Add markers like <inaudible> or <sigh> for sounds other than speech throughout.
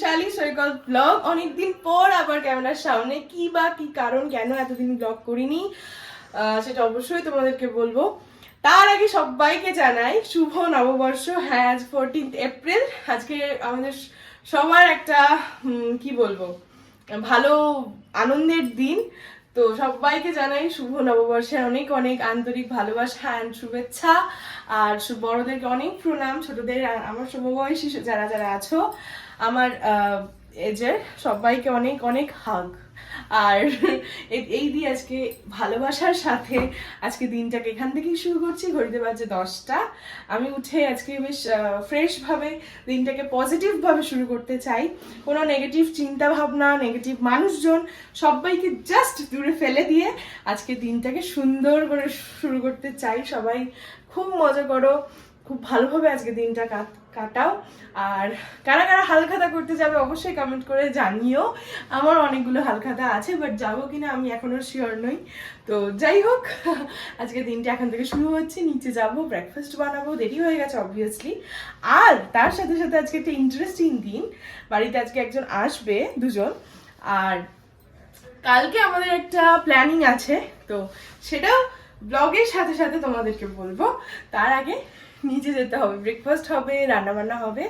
রূপশালী সৈকত blog অনেকদিন পর আবার ক্যামেরার সামনে। কি বা, কি কারণ, কেন এতদিন ব্লগ করিনি? সেটা অবশ্যই তোমাদেরকে বলব। তার আগে সবাইকে জানাই, শুভ নববর্ষ হ্যাঁ আজ ফোরটিন্থ এপ্রিল আজকে আমাদের সবার একটা কি বলব, ভালো, আনন্দের দিন। তো সবাইকে জানাই শুভ নববর্ষে অনেক অনেক আন্তরিক ভালোবাসা অ্যান্ড শুভেচ্ছা। আর বড়দেরকে অনেক প্রণাম, ছোটদের আমার সমবয়সী যারা যারা আছো, আমার এজের সবাইকে অনেক অনেক হাগ আর এই দিয়ে আজকে ভালোবাসার সাথে আজকে দিনটাকে এখান থেকেই শুরু করছি। ঘড়িতে বাজে দশটা। আমি উঠে আজকে বেশ ফ্রেশভাবে দিনটাকে পজিটিভভাবে শুরু করতে চাই। কোনো নেগেটিভ চিন্তা ভাবনা নেগেটিভ মানুষজন সবাইকে জাস্ট দূরে ফেলে দিয়ে আজকে দিনটাকে সুন্দর করে শুরু করতে চাই। সবাই খুব মজা করো। খুব ভালোভাবে আজকে দিনটা কাটাও। আর কারা কারা হালখাতা করতে যাবে অবশ্যই কমেন্ট করে জানিও। আমার অনেকগুলো হালখাতা আছে বাট যাব কিনা আমি এখনও শিওর নই। তো যাই হোক, <laughs> আজকে দিনটা এখান থেকে শুরু হচ্ছে। নিচে যাব ব্রেকফাস্ট বানাবো। দেরি হয়ে গেছে অবভিয়াসলি আর তার সাথে সাথে আজকে একটা ইন্টারেস্টিং দিন। বাড়িতে আজকে একজন আসবে, দুজন। আর কালকে আমাদের একটা প্ল্যানিং আছে। তো সেটাও ব্লগের সাথে সাথে তোমাদেরকে বলব। তার আগে নিচে যেতে হবে ব্রেকফাস্ট হবে রান্না বান্না হবে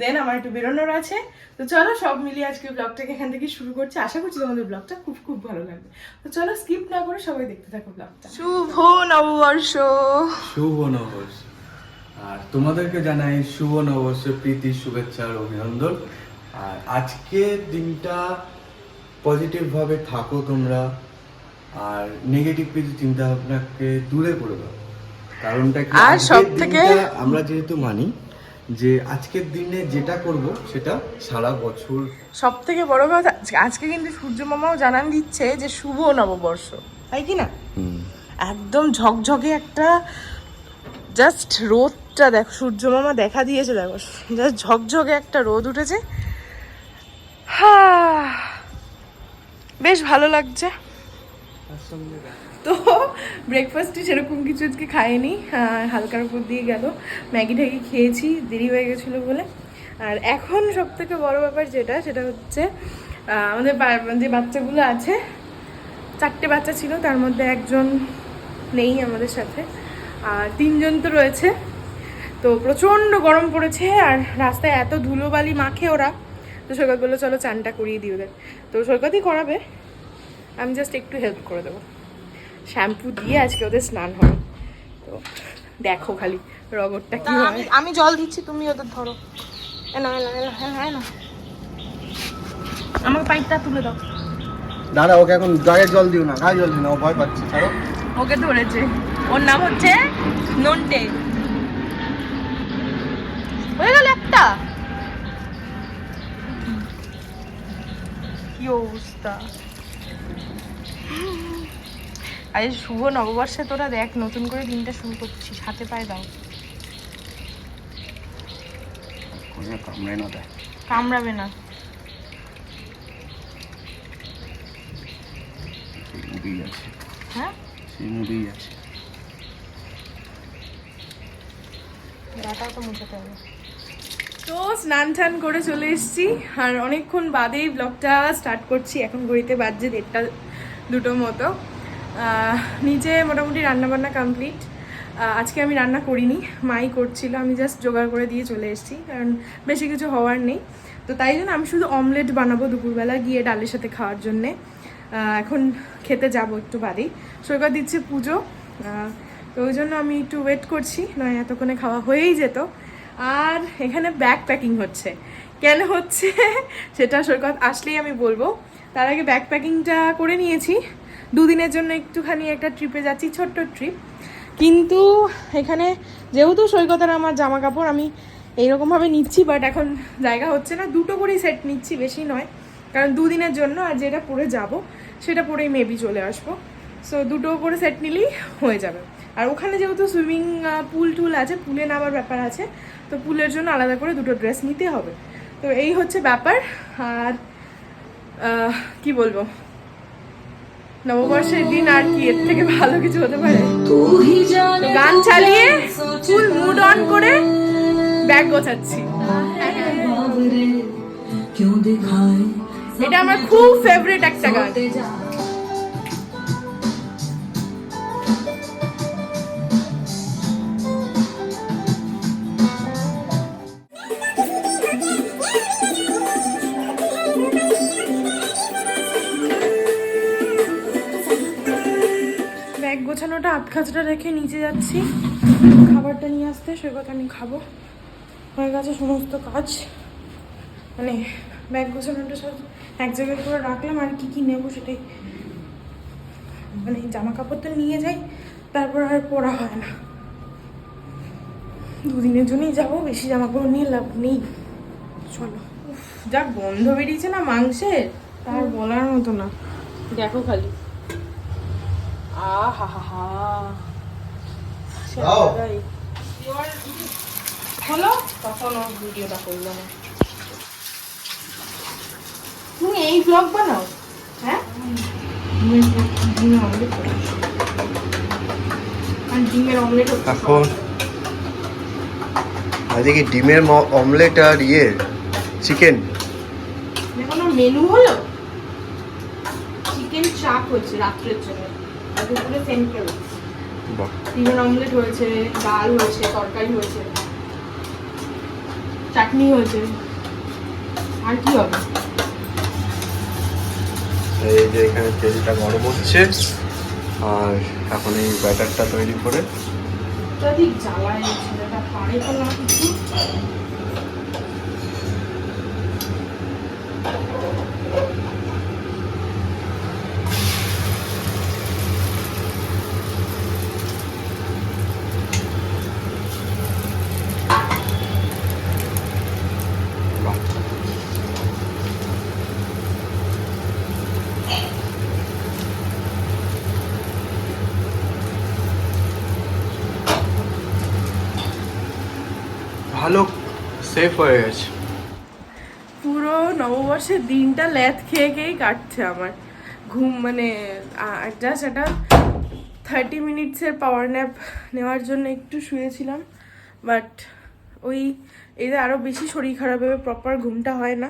দেন আমার একটু বেরোনোর আছে। তো চলো সব মিলিয়ে আজকে ব্লগটাকে এখান থেকে শুরু করছি। আশা করছি তোমাদের ব্লগটা খুব খুব ভালো লাগবে। তো চলো স্কিপ না করে সবাই দেখতে থাকো ব্লগটা শুভ নববর্ষ। শুভ নববর্ষ। আর তোমাদেরকে জানাই শুভ নববর্ষের প্রীতি শুভেচ্ছা আর অভিনন্দন। আর আজকের দিনটা পজিটিভ ভাবে থাকো তোমরা। আর নেগেটিভ কিছু চিন্তা ভাবনাকে দূরে করে দাও। কারণটা কি? আর সবথেকে- আমরা যেহেতু মানি যে আজকের দিনে যেটা করব সেটা সারা বছর সব থেকে বড় কথা আজকে- কিন্তু সূর্য মামাও জানান দিচ্ছে যে শুভ নববর্ষ তাই কি না? একদম ঝকঝকে একটা জাস্ট রোদটা দেখো সূর্য মামা দেখা দিয়েছে দেখো জাস্ট ঝকঝকে একটা রোদ উঠেছে। হা বেশ ভালো লাগছে। তো ব্রেকফাস্টে সেরকম কিছু আজকে খাইনি। হালকার উপর দিয়ে গেল। ম্যাগি ট্যাগি খেয়েছি, দেরি হয়ে গেছিল বলে। আর এখন সব থেকে বড় ব্যাপার যেটা, সেটা হচ্ছে আমাদের যে বাচ্চাগুলো আছে, চারটে বাচ্চা ছিল, তার মধ্যে একজন নেই আমাদের সাথে। আর তিনজন তো রয়েছে। তো প্রচণ্ড গরম পড়েছে আর রাস্তায় এত ধুলোবালি মাখে ওরা। তো সৈকত বলল, চলো চানটা করিয়ে দিই ওদের। তো সৈকতই করাবে। আমি জাস্ট একটু হেল্প করে দেবো। শ্যাম্পু দিয়ে আজকে ওদের স্নান হবে। তো দেখো খালি রগরটা কি হয়। আমি জল দিচ্ছি তুমি ওদের ধরো। এনা এনা এনা এনা এনা আমাকে পাইপটা তুলে দাও। দাদা ওকে এখন গায়ে জল দিও না গায়ে জল দিও না ও ভয় পাচ্ছে ছাড়ো। ওকে ধরেছে। ওর নাম হচ্ছে নন্টে। হয়ে গেল একটা। কি অবস্থা? আজ শুভ নববর্ষে তোরা দেখ নতুন করে দিনটা শুরু করছিস হাতে পায়ে দাও। কোনো কামড়ে না দেয়। কামড়াবে না। হ্যাঁ? গাটাও তো মুছাতে হবে তো স্নান টান করে চলে এসেছি আর অনেকক্ষণ বাদেই ব্লগটা স্টার্ট করছি এখন ঘড়িতে বাজছে দেড়টা দুটো মতো। নিচে মোটামুটি রান্নাবান্না কমপ্লিট আজকে আমি রান্না করিনি, মাই করছিল, আমি জাস্ট জোগাড় করে দিয়ে চলে এসেছি, কারণ বেশি কিছু হওয়ার নেই। তো তাই জন্য আমি শুধু অমলেট বানাবো দুপুরবেলা, গিয়ে ডালের সাথে খাওয়ার জন্যে। এখন খেতে যাব একটু বাদেই সৈকত দিচ্ছে পুজো তো ওই জন্য আমি একটু ওয়েট করছি, নয় এতক্ষণে খাওয়া হয়েই যেত। আর এখানে ব্যাগ প্যাকিং হচ্ছে। কেন হচ্ছে, <laughs> সেটা সৈকত আসলেই আমি বলব। তার আগে ব্যাগ প্যাকিংটা করে নিয়েছি। দুদিনের জন্য একটুখানি একটা ট্রিপে যাচ্ছি, ছোট্ট ট্রিপ কিন্তু এখানে যেহেতু সৈকত আর আমার জামা কাপড় আমি এইরকমভাবে নিচ্ছি বাট এখন জায়গা হচ্ছে না। দুটো করেই সেট নিচ্ছি, বেশি নয়। কারণ দুদিনের জন্য আর যেটা পরে যাব, সেটা পরেই মেবি চলে আসব। সো দুটো করে সেট নিলেই হয়ে যাবে। আর ওখানে যেহেতু সুইমিং পুল টুল আছে পুলে নামার ব্যাপার আছে, তো পুলের জন্য আলাদা করে দুটো ড্রেস নিতে হবে। তো এই হচ্ছে ব্যাপার। আর কি বলব? নববর্ষের দিন আর কি এর থেকে ভালো কিছু হতে পারে? গান চালিয়ে ফুল মুড অন করে ব্যাগ গোছাচ্ছি। এটা আমার খুব ফেভারিট একটা গান। ব্যাগ গোছানোটা, আধ খাঁচটা রেখে নিচে যাচ্ছি। খাবারটা নিয়ে আসতে, সে কথা আমি খাব। হয়ে গেছে সমস্ত কাজ। মানে ব্যাগ গোছানোটা সব এক জায়গায় করে রাখলাম, আর কি কি নেব সেটাই। মানে জামা কাপড় তো নিয়ে যাই, তারপর আর পরা হয় না। দুদিনের জন্যই যাব, বেশি জামা কাপড় নিয়ে লাভ নেই। চলো। যা গন্ধ বেরিয়েছে না মাংসের তার বলার মতো না। দেখো খালি। হলো? তখন ভিডিওটা করল না তুমি এই ব্লগ বানাও? হ্যাঁ? ডিমের অমলেট এখন আজকে ডিমের অমলেট আর ইয়ে চিকেন কোনো মেনু হলো? চিকেন চাপ হচ্ছে রাত্রের জন্য। আর দুপুরে ডিমের অমলেট হয়েছে ডাল হয়েছে তরকারি হয়েছে চাটনি হয়েছে। আর কি হবে? এই যে এখানে তেলটা গরম হচ্ছে আর এখন এই ব্যাটারটা তৈরি করে অত্যাধিক জ্বালায় ছেলেটা পারে তো না কিছু। ভালো সেফ হয়ে গেছে। পুরো নববর্ষের দিনটা ল্যাথ খেয়ে খেয়েই কাটছে আমার। ঘুম মানে জাস্ট একটা থার্টি মিনিটসের পাওয়ার ন্যাপ নেওয়ার জন্য একটু শুয়েছিলাম। বাট ওই এদের আরও বেশি শরীর খারাপ হবে প্রপার ঘুমটা হয় না।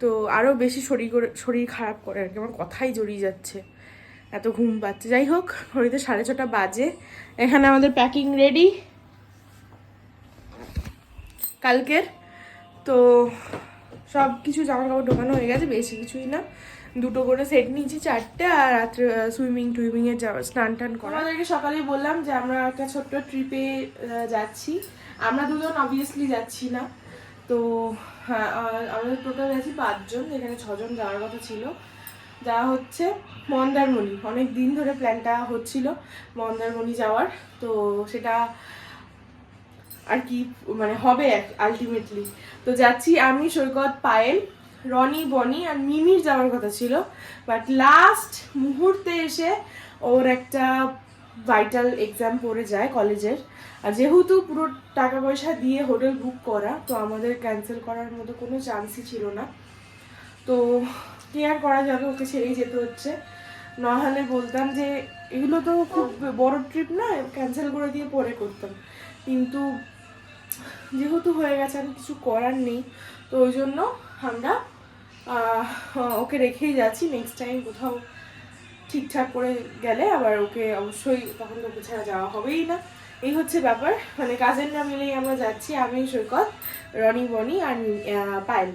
তো আরও বেশি শরীর করে, শরীর খারাপ করে আর কি, আমার কথাই জড়িয়ে যাচ্ছে। এত ঘুম পাচ্ছে। যাই হোক, ঘড়িতে সাড়ে ছটা বাজে। এখানে আমাদের প্যাকিং রেডি কালকের। তো সব কিছু জামা কাপড় ঢোকানো হয়ে গেছে বেশি কিছুই না। দুটো করে সেট নিয়েছি চারটে আর রাত্রে সুইমিং টুইমিং এর যাওয়া স্নান টান করা। আমাদেরকে সকালে বললাম যে আমরা একটা ছোট্ট ট্রিপে যাচ্ছি। আমরা দুজন অবভিয়াসলি যাচ্ছি না। তো হ্যাঁ, আমাদের টোটাল আছি পাঁচজন এখানে ছজন যাওয়ার কথা ছিল। যাওয়া হচ্ছে মন্দারমণি। অনেক দিন ধরে প্ল্যানটা হচ্ছিল মন্দারমণি যাওয়ার। তো সেটা আর কি মানে হবে আলটিমেটলি তো যাচ্ছি আমি, সৈকত, পায়েল, রনি, বনি আর মিমির যাওয়ার কথা ছিল। বাট লাস্ট মুহূর্তে এসে ওর একটা ভাইটাল এক্সাম পড়ে যায় কলেজের। আর যেহেতু পুরো টাকা পয়সা দিয়ে হোটেল বুক করা, তো আমাদের ক্যান্সেল করার মতো কোনো চান্সই ছিল না। তো কি আর করা যাবে? ওকে ছেড়েই যেতে হচ্ছে। নাহলে বলতাম যে, এগুলো তো খুব বড় ট্রিপ না ক্যান্সেল করে দিয়ে পরে করতাম। কিন্তু যেহেতু হয়ে গেছে আর কিছু করার নেই, তো ওই জন্য আমরা ওকে রেখেই যাচ্ছি। নেক্সট টাইম কোথাও ঠিকঠাক করে গেলে আবার ওকে অবশ্যই তখন তো ছাড়া যাওয়া হবেই না। এই হচ্ছে ব্যাপার। মানে কাজেররা মিলেই আমরা যাচ্ছি। আমি, সৈকত, রনি, বনি আর পায়েল।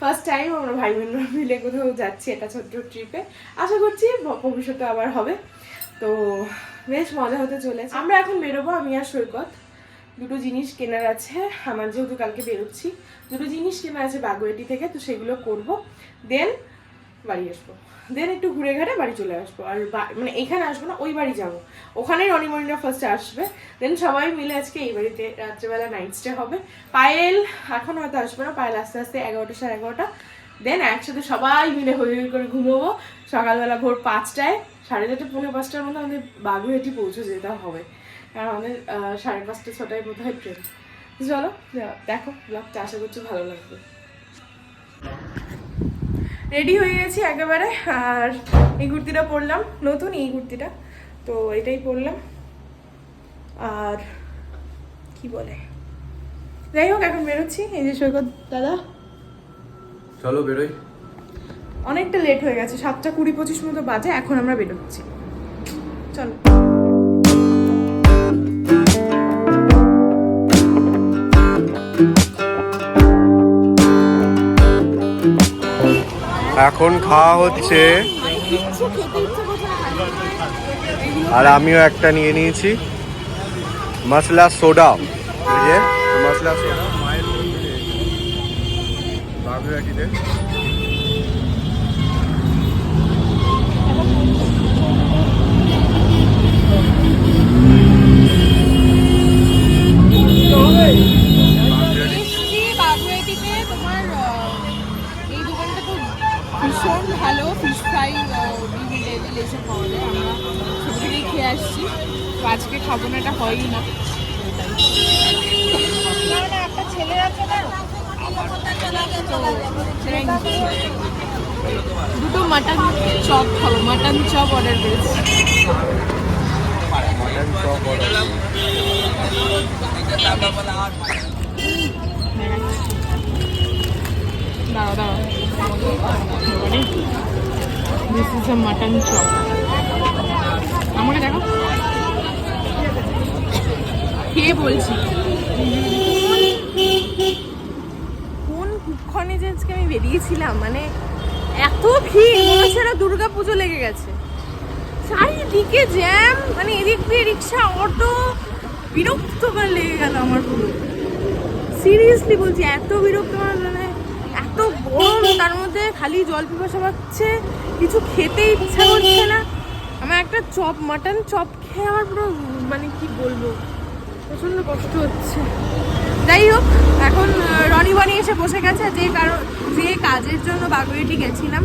ফার্স্ট টাইম আমরা ভাই বোনরা মিলে কোথাও যাচ্ছি এটা ছোট্ট ট্রিপে আশা করছি ভবিষ্যতে আবার হবে। তো বেশ মজা হতে চলেছে। আমরা এখন বেরোবো, আমি আর সৈকত। দুটো জিনিস কেনার আছে। আমার যেহেতু কালকে বেরোচ্ছি, দুটো জিনিস কেনার আছে বাগুয়েটি থেকে, তো সেগুলো করব। দেন বাড়ি আসব। দেন একটু ঘুরে ঘাটে বাড়ি চলে আসব। আর মানে এখানে আসব না, ওই বাড়ি যাব। ওখানেই রনিমণিরা ফার্স্টে আসবে। দেন সবাই মিলে আজকে এই বাড়িতে রাত্রেবেলা নাইট স্টে হবে। পায়েল, এখন হয়তো আসবে না, পায়েল আস্তে আস্তে এগারোটা সাড়ে এগারোটা। দেন একসাথে সবাই মিলে হই হই করে ঘুমোবো। সকালবেলা ভোর পাঁচটায়, সাড়ে চারটে পৌনে পাঁচটার মধ্যে আমাদের বাগুয়েটি পৌঁছে যেতে হবে। কারণ আমাদের সাড়ে পাঁচটা ছটায় বোধ হয় ট্রেন চলো দেখো ব্লগটা আশা করছি ভালো লাগবে। রেডি হয়ে গেছি একেবারে আর এই কুর্তিটা পরলাম নতুন এই কুর্তিটা। তো এটাই পরলাম। আর কি বলে? যাই হোক এখন বেরোচ্ছি। এই যে সৈকত দাদা। চলো বেরোই। অনেকটা লেট হয়ে গেছে সাতটা কুড়ি পঁচিশ মতো বাজে এখন আমরা বেরোচ্ছি। চলো। এখন খাওয়া হচ্ছে। আর আমিও একটা নিয়ে নিয়েছি। মশলা সোডা। মশলা সোডা। মায়ের তো আজকে খাব না এটা হয়ই না। একটা ছেলে আছে না দুটো মাটন চপ খাব মাটন চপ অর্ডার করেছি। দাঁড়াও দাঁড়াও। This is a mutton chop আমাকে দেখো। খেয়ে বলছি। কোন কুক্ষণে যে আজকে আমি বেরিয়েছিলাম মানে এত ভিড়, মনে হচ্ছে দুর্গা পুজো লেগে গেছে। চারিদিকে জ্যাম মানে এদিক দিয়ে রিক্সা, অটো, বিরক্তকর লেগে গেল আমার পুরো। সিরিয়াসলি বলছি, এত বিরক্ত মানে এত গরম, তার মধ্যে খালি জল পিপাসা পাচ্ছে, কিছু খেতে ইচ্ছা করছে না। আমার একটা চপ মাটন চপ খেয়ে আমার পুরো মানে কি বলব? প্রচণ্ড কষ্ট হচ্ছে। যাই হোক এখন রনি বনি এসে বসে গেছে যে কারণ যে কাজের জন্য বাগুইটি গেছিলাম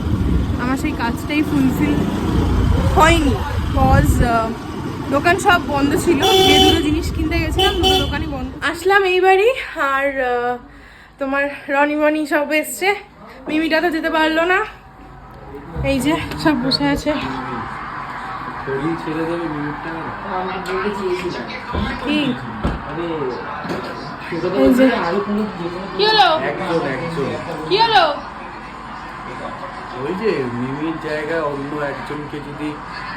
আমার সেই কাজটাই ফুলফিল হয়নি। কজ দোকান সব বন্ধ ছিল যে দুটো জিনিস কিনতে গেছিলাম দুটো দোকানই বন্ধ। আসলাম এইবারই আর তোমার রনি মনি সব এসছে। মিমিটা তো যেতে পারল না। এই যে সব বসে আছে। শরীর ছেড়ে দেবে কি এই যে কি হলো? একজন একজন কি হলো? ওই যে মিমির জায়গায় অন্য একজনকে যদি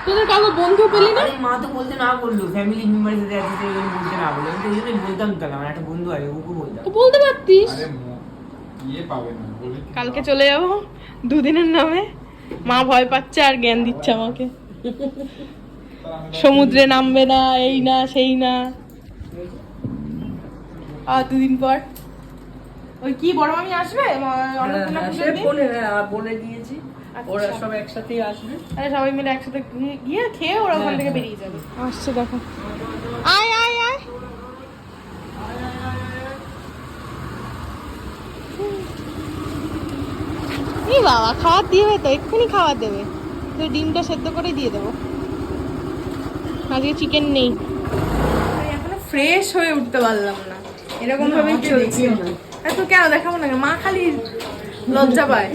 তোদের কাউকে বন্ধু পেলি না? মা তো বলতে না বলল ফ্যামিলি মেম্বারের সাথে আছে সেই জন্য বলতে না বলল আমি তো এই জন্যই বলতাম তাহলে আমার একটা বন্ধু আছে ওকে বলতাম। তো বলতে পারতিস। ইয়ে পাবে না কালকে চলে যাব। দুদিনের নামে। মা ভয় পাচ্ছে আর জ্ঞান দিচ্ছে আমাকে। সমুদ্রে নামবে না এই না সেই না। দুদিন পর। ওই কি বড় মামি আসবে? পুজোর দিন? ফোনে বলে দিয়েছি। ওরা সব একসাথেই আসবে। আরে সবাই মিলে একসাথে গিয়ে- গিয়ে খেয়ে ওরা ওখান থেকে বেরিয়ে যাবে। আসছে দেখো। আয় আয় আয়। ই বাবা খাবার দিবে তো এক্ষুনি খাবার দেবে। তো ডিমটা সেদ্ধ করে দিয়ে দেবো। আজকে চিকেন নেই। এখনও ফ্রেশ হয়ে উঠতে পারলাম না। এরকম ভাবেই চলছে এত কেন দেখাবো না মা খালি লজ্জা পায়।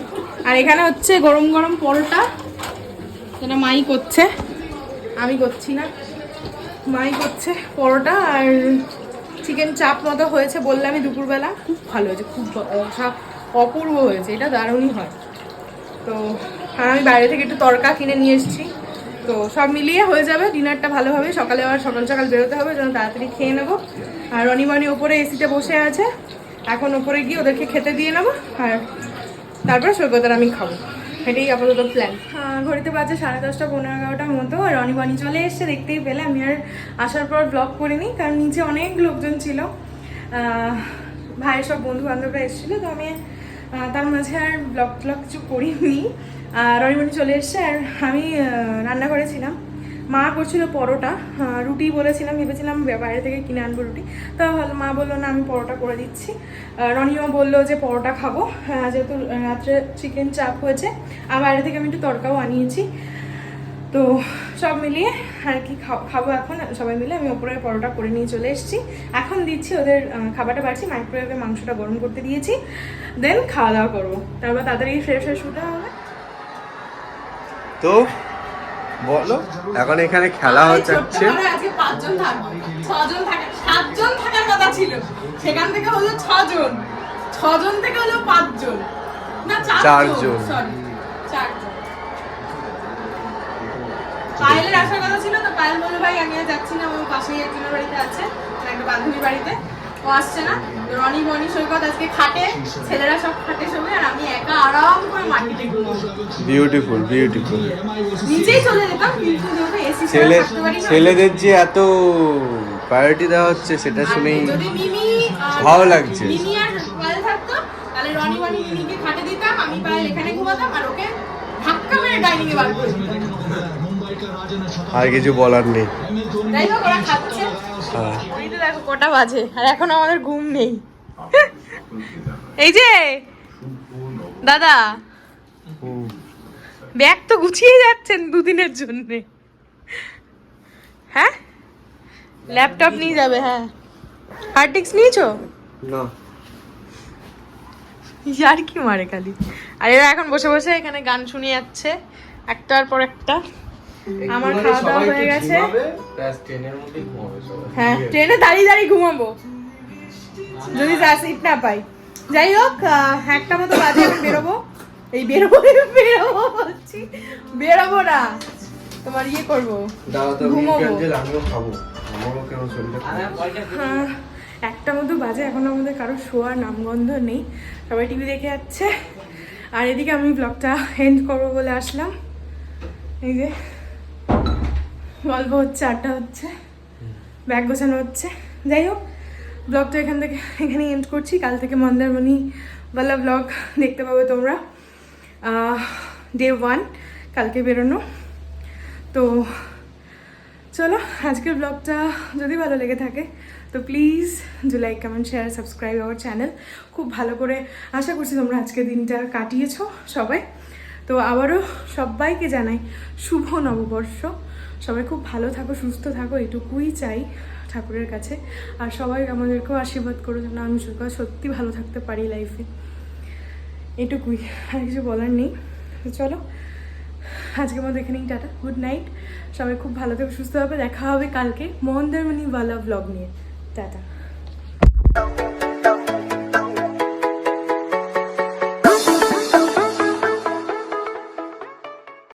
আর এখানে হচ্ছে গরম গরম পরোটা। যেটা মাই করছে। আমি করছি না। মাই করছে পরোটা আর চিকেন চাপ মতো হয়েছে বললে আমি দুপুরবেলা। খুব ভালো হয়েছে খুব অপূর্ব হয়েছে এটা দারুণই হয়। তো আর আমি বাইরে থেকে একটু তরকা কিনে নিয়ে এসেছি। তো সব মিলিয়ে হয়ে যাবে ডিনারটা ভালো হবে সকালে আবার সকাল সকাল বেরোতে হবে যেন তাড়াতাড়ি খেয়ে নেব। আর রনিমানি ওপরে এসিতে বসে আছে। এখন ওপরে গিয়ে ওদেরকে খেতে দিয়ে নেব, আর তারপরে সৈকতের আমি খাব। এটাই আপাতত প্ল্যান ঘড়িতে বাজে সাড়ে দশটা, পনেরো, এগারোটার মতো, আর রনি বানি চলে এসছে, দেখতেই পেলে আমি আর আসার পর ব্লগ করিনি, কারণ নিচে অনেক লোকজন ছিল। ভাইয়ের সব বন্ধু বান্ধবরা এসেছিল, তো আমি তার মাঝে আর ব্লগ ট্লগ কিছু করিনি। রনিবানি চলে এসছে আর আমি রান্না করেছিলাম মা করছিল পরোটা। রুটি বলেছিলাম, ভেবেছিলাম বাইরে থেকে কিনে আনব রুটি। তা মা বলল, না, আমি পরোটা করে দিচ্ছি। রনিও বলল যে, পরোটা খাব। যেহেতু রাত্রে চিকেন চাপ হয়েছে, আর বাইরে থেকে আমি একটু তরকাও আনিয়েছি। তো সব মিলিয়ে আর কি খাব এখন সবাই মিলে আমি ওপরে পরোটা করে নিয়ে চলে এসেছি। এখন দিচ্ছি ওদের খাবারটা বাড়ছি মাইক্রোওয়েভে মাংসটা গরম করতে দিয়েছি। দেন খাওয়া দাওয়া করব। তারপর তাড়াতাড়ি ফ্রেশ ফ্রেশ উঠে হবে। তো বলো এখন এখানে খেলা হচ্ছে। আজকে পাঁচজন থাকবে। ছজন থাকে সাতজন থাকার কথা ছিল। সেখান থেকে হলো ছজন। ছজন থেকে হলো পাঁচজন। না চারজন। চারজন। সরি পায়েলের আসার কথা ছিল তো পায়েল বলল ভাই আমি আর যাচ্ছি না। আমার পাশেই একজনের বাড়িতে আছে মানে একটা বান্ধবীর বাড়িতে। ও আসছে না। রনি বনি সৈকত আজকে খাটে। ছেলেরা সব খাটে আর আমি একা আরাম করে মাটিতে বিউটিফুল বিউটিফুল নিচেই চলে যেতাম কিন্তু যেহেতু এসি ছেলে ছেলেদের যে এত প্রায়োরিটি দেওয়া হচ্ছে সেটা শুনেই ভালো লাগছে। মিমি আর পায়েল থাকতো তাহলে রনি বনি মিমিকে খাটে দিতাম। আমি পায়েল এখানে ঘুমাতাম আর ওকে ধাক্কা মেরে ডাইনিং এ বার করে দিতাম। আর কিছু বলার নেই। হ্যাঁ। দেখো কটা বাজে আর এখন আমাদের ঘুম নেই। এই যে দাদা ব্যাগ তো গুছিয়ে যাচ্ছেন দুদিনের জন্য। হ্যাঁ? ল্যাপটপ নিয়ে যাবে হ্যাঁ। হার্ড ডিস্ক নিয়েছো? না। আর কি মারে খালি। আর এরা এখন বসে বসে এখানে গান শুনে যাচ্ছে একটার পর একটা। আমার খাওয়া দাওয়া হয়ে গেছে। হ্যাঁ ট্রেনে দাঁড়িয়ে দাঁড়িয়ে ঘুমাবো। যদি যা সিট না পাই। যাই হোক একটা মতো বাজে আমি বেরোবো। এই বেরোবো বেরোবো বলছি। বেরোবো না। তোমার ইয়ে করব ঘুমাবো। ক্যান্ডেল আমিও খাব। আমারও কেন শরীরটা খারাপ। আহ, একটা মতো বাজে এখন আমাদের কারও শোয়ার নামগন্ধ নেই। সবাই টিভি দেখে যাচ্ছে। আর এদিকে আমি ব্লগটা এন্ড করব বলে আসলাম। এই যে গল্প হচ্ছে, আড্ডা হচ্ছে, ব্যাগ গোছানো হচ্ছে। যাই হোক ব্লগটা এখান থেকে এখানে এন্ড করছি। কাল থেকে মন্দারমণি বালা ব্লগ দেখতে পাবে তোমরা। ডে ওয়ান কালকে বেরোনো। তো চলো, আজকের ব্লগটা যদি ভালো লেগে থাকে, তো please do like comment share subscribe our channel খুব ভালো করে আশা করছি তোমরা আজকের দিনটা কাটিয়েছ সবাই। তো আবারও সবাইকে জানাই শুভ নববর্ষ। সবাই খুব ভালো থাকো, সুস্থ থাকো এটুকুই চাই ঠাকুরের কাছে। আর সবাই আমাদেরকেও আশীর্বাদ করো যেন আমি সত্যি- সত্যি ভালো থাকতে পারি লাইফে এটুকুই আর কিছু বলার নেই। চলো, আজকের মতো এখানেই টাটা গুড নাইট সবাই খুব ভালো থেকে, সুস্থ হবে দেখা হবে কালকে মোহনদারমণি ওয়ালা ব্লগ নিয়ে। টাটা।